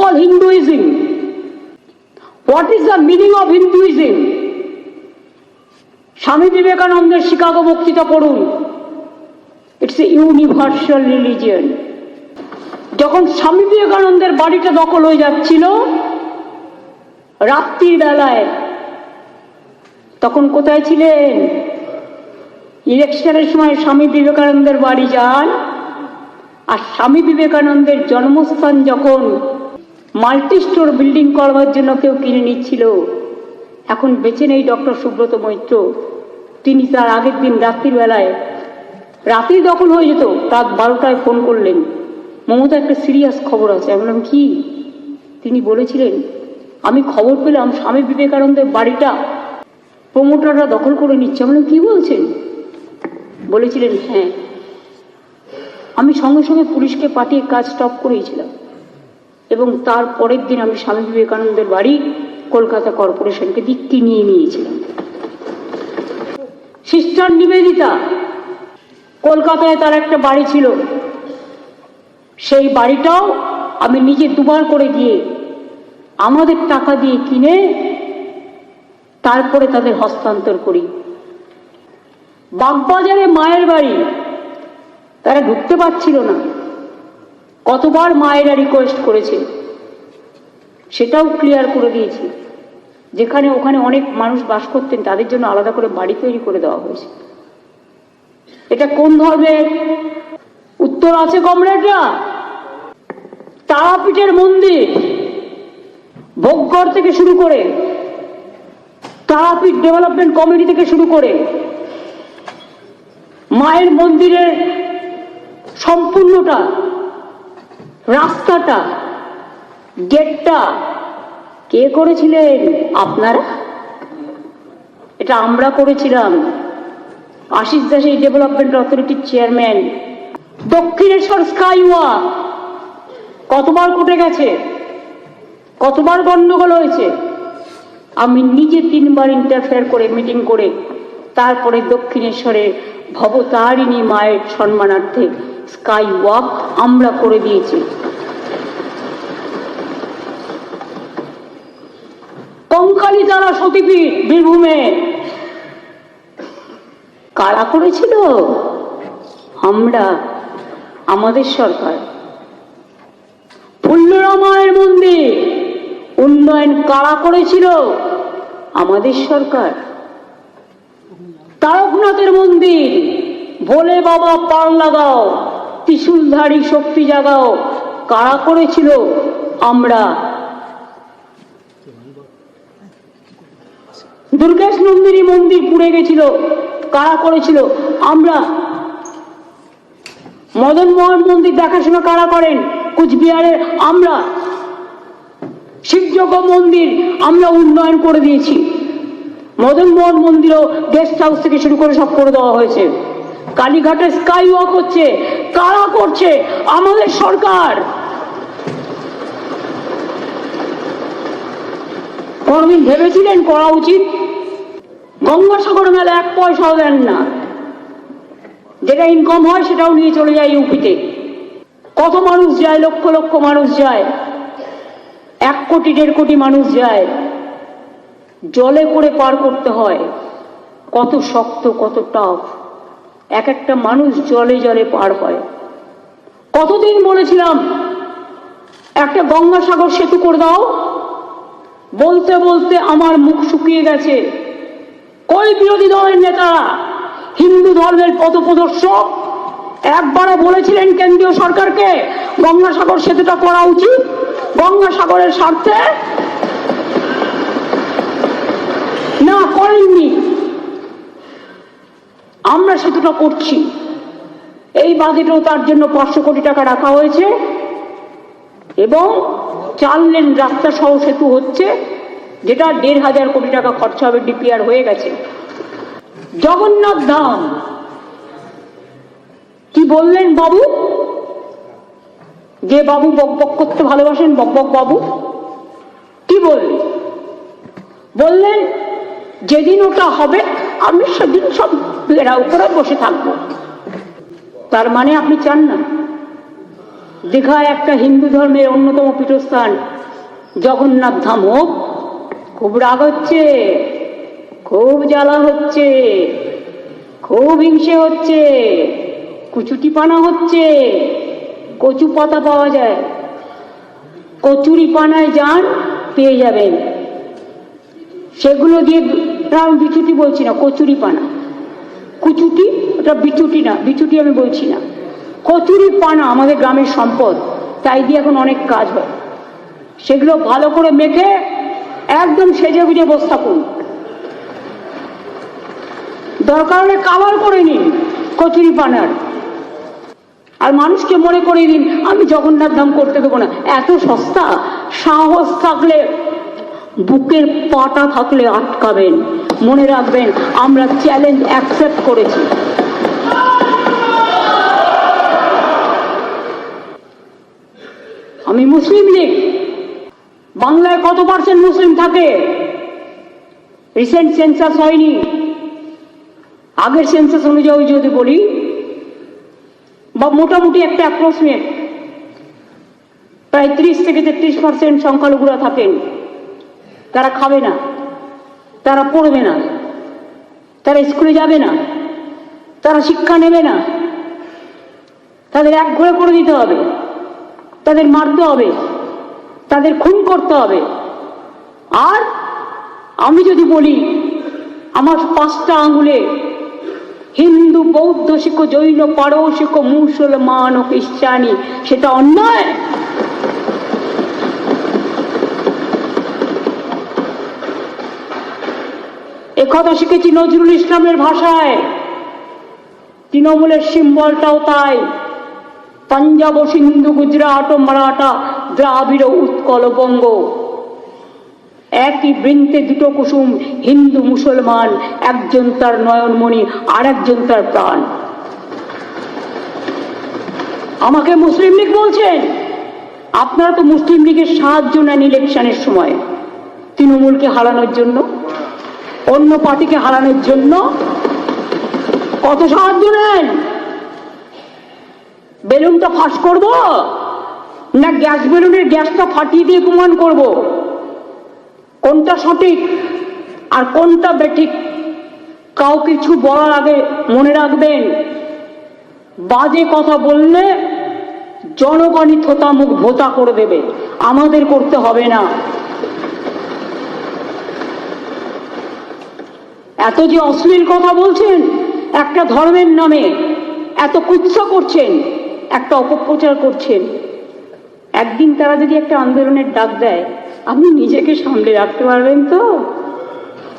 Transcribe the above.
call Hinduism. What is the meaning of Hinduism? স্বামী বিবেকানন্দের Chicago বক্তৃতা পড়ুন ইটস এ ইউনিভার্সাল রিলিজিয়ন যখন স্বামী বিবেকানন্দের বাড়িটা দখল হয়ে যাচ্ছিল, রাত্রির বেলায়, তখন কোথায় ছিলেন ইলেকশনের সময় স্বামী বিবেকানন্দের বাড়ি যান, আর স্বামী বিবেকানন্দের জন্মস্থান যখন মাল্টি স্টোর বিল্ডিং করবার জন্য কেউ কিনে নিচ্ছিল। এখন বেঁচে নেই ডক্টর সুব্রত মৈত্র। তিনি তার আগের দিন রাত্রির বেলায় রাত্রি দখল হয়ে যেত, রাত বারোটায় ফোন করলেন। মমতা, একটা সিরিয়াস খবর আছে। আমি বললাম, কি? তিনি বলেছিলেন, আমি খবর পেলাম স্বামী বিবেকানন্দের বাড়িটা প্রমোটাররা দখল করে নিচ্ছে। আমি কি বলছেন? বলেছিলেন হ্যাঁ। আমি সঙ্গে সঙ্গে পুলিশকে পাঠিয়ে কাজ স্টপ করেছিলাম এবং তার পরের দিন আমি স্বামী বিবেকানন্দের বাড়ি কলকাতা কর্পোরেশনকে দিকটি নিয়ে নিয়েছিলাম। সিস্টার নিবেদিতা, কলকাতায় তার একটা বাড়ি ছিল। সেই বাড়িটাও আমি নিজে দুবার করে দিয়ে আমাদের টাকা দিয়ে কিনে তারপরে তাদের হস্তান্তর করি। বাগবাজারে মায়ের বাড়ি, তারা ঢুকতে পারছিল না। কতবার মায়েরা রিকোয়েস্ট করেছে, সেটাও ক্লিয়ার করে দিয়েছি। যেখানে ওখানে অনেক মানুষ বাস করতেন, তাদের জন্য আলাদা করে বাড়ি তৈরি করে দেওয়া হয়েছে। এটা কোন ধর্মের? উত্তর আছে কমরেডরা? তারাপীঠের মন্দির, ভোগগড় থেকে শুরু করে, তারাপীঠ ডেভেলপমেন্ট কমিটি থেকে শুরু করে, মায়ের মন্দিরের সম্পূর্ণটা রাস্তাটা গেটটা কে করেছিলেন? আপনারা? এটা আমরা করেছিলাম। আশিস দাস এই ডেভেলপমেন্ট অথরিটির চেয়ারম্যান দক্ষিণেশ্বর স্কাইওয়া কতবার কোটে গেছে? কতবার গন্ডগোল হয়েছে? আমি নিজে তিনবার ইন্টারফেয়ার করে মিটিং করে, তারপরে দক্ষিণেশ্বরে ভবতারিণী মায়ের সম্মানার্থে স্কাই ওয়াক আমরা করে দিয়েছি। কঙ্কালী তারা সতীপীঠ বীরভূমে। কারা করেছিল? আমরা, আমাদের সরকার। ফুল্লরামায়ের মন্দির। উন্নয়ন কারা করেছিল? আমাদের সরকার। তারকনাথের মন্দির। ভোলে বাবা পার লাগাও ত্রিশুলধারী শক্তি জাগাও। কারা করেছিল? আমরা। দুর্গেশ নন্দিনী মন্দির পুড়ে গেছিল। কারা করেছিল? আমরা। মদন মোহন মন্দির দেখাশোনা কারা করেন? কুচবিহারের আমরা। শিবযজ্ঞ মন্দির আমরা উন্নয়ন করে দিয়েছি। মদন মোহন মন্দিরও গেস্ট হাউস থেকে শুরু করে সব করে দেওয়া হয়েছে। কালীঘাটে স্কাই ওয়াক হচ্ছে কারা করছে, আমাদের সরকার। কোনদিন ভেবেছিলেন করা উচিত? গঙ্গাসাগর মেলা এক পয়সাও দেন না। যেটা ইনকাম হয়, সেটাও নিয়ে চলে যায় ইউপিতে। কত মানুষ যায়, লক্ষ লক্ষ মানুষ যায়। এক কোটি, দেড় কোটি মানুষ যায়। জলে করে পার করতে হয়। কত শক্ত, কত টাফ এক একটা মানুষ জলে জলে পার হয়। কতদিন বলেছিলাম, একটা গঙ্গাসাগর সেতু করে দাও। বলতে বলতে আমার মুখ শুকিয়ে গেছে। কই বিরোধী দলের নেতারা হিন্দু ধর্মের পথপ্রদর্শক, একবারও বলেছিলেন কেন্দ্রীয় সরকারকে গঙ্গাসাগর সেতুটা করা উচিত? গঙ্গাসাগরের স্বার্থে না করেননি সেতুটা করছি। এই বাজেটেও তার জন্য পাঁচশো কোটি টাকা রাখা হয়েছে এবং চার লেন রাস্তা সহ সেতু হচ্ছে, যেটা দেড় হাজার কোটি টাকা খরচা হবে, ডিপিআর হয়ে গেছে। জগন্নাথ ধাম, কি বললেন বাবু? যে বাবু বক বক করতে ভালোবাসেন, বক বক বাবু, কি বললেন? বললেন, যেদিন ওটা হবে আমি সেদিন সব ঘেরাও করে বসে থাকব। তার মানে আপনি চান না? দীঘায় একটা হিন্দু ধর্মের অন্যতম পীঠস্থান, জগন্নাথ ধাম হোক, খুব রাগ হচ্ছে, খুব জ্বালা হচ্ছে, খুব হিংসে হচ্ছে কুচুটি পানা হচ্ছে, কচু পাতা পাওয়া যায়। কচুরি পানায় যান, পেয়ে যাবেন। সেগুলো দিয়ে না, আমি বিচুটি বলছি না কচুরি পানা কুচুটি? ওটা বিচুটি না বিচুটি আমি বলছি না। কচুরি পানা আমাদের গ্রামের সম্পদ তাই দিয়ে এখন অনেক কাজ হয়। সেগুলো ভালো করে মেখে একদম সেজে গুজে বসে থাকুন দরকার হলে কাবার করে নিন কচুরি পানার আর মানুষকে মনে করে দিন আমি জগন্নাথ ধাম করতে দেবো না। এত সস্তা সাহস থাকলে বুকের পাটা থাকলে আটকাবেন। মনে রাখবেন, আমরা চ্যালেঞ্জ অ্যাকসেপ্ট করেছি। আমি মুসলিম লীগ। বাংলায় কত পার্সেন্ট মুসলিম থাকে? রিসেন্ট সেন্সাস হয়নি। আগের সেন্সাস অনুযায়ী যদি বলি, বা মোটামুটি একটা অ্যাপ্রক্সিমেট প্রায় ত্রিশ থেকে তেত্রিশ পার্সেন্ট সংখ্যালঘুরা থাকেন। তারা খাবে না, তারা পড়বে না, তারা স্কুলে যাবে না, তারা শিক্ষা নেবে না। তাদের এক ঘরে করে দিতে হবে, তাদের মারতে হবে, তাদের খুন করতে হবে। আর আমি যদি বলি, আমার পাঁচটা আঙুলে হিন্দু, বৌদ্ধ, শিখ, জৈন, পারসিক, মুসলমান ও খ্রিস্টানি, সেটা অন্যায়। একথা শিখেছি নজরুল ইসলামের ভাষায়। তৃণমূলের সিম্বলটাও তাই। পাঞ্জাব ও সিন্ধু, গুজরাট ও মারাঠা দ্রাবিড় উৎকল বঙ্গ। একই বৃন্তে দুটো কুসুম, হিন্দু, মুসলমান, একজন তার নয়নমণি আর একজন তার প্রাণ। আমাকে মুসলিম লীগ বলছেন? আপনারা তো মুসলিম লীগের সাহায্য নেন ইলেকশনের সময়। তৃণমূলকে হারানোর জন্য। অন্য পার্টিকে হারানোর জন্য কত সাহায্য নেন? বেলুনটা ফাঁস করব? না গ্যাস বেলুনের গ্যাসটা ফাটিয়ে দিয়ে প্রমাণ করব? কোনটা সঠিক আর কোনটা বেঠিক? কাউ কিছু বলার আগে মনে রাখবেন, বাজে কথা বললে জনগণই থোতা মুখ ভোতা করে দেবে। আমাদের করতে হবে না। এত যে অশ্লীল কথা বলছেন, একটা ধর্মের নামে এত কুৎসা করছেন, একটা অপপ্রচার করছেন। একদিন তারা যদি একটা আন্দোলনের ডাক দেয়, আপনি নিজেকে সামলে রাখতে পারবেন তো?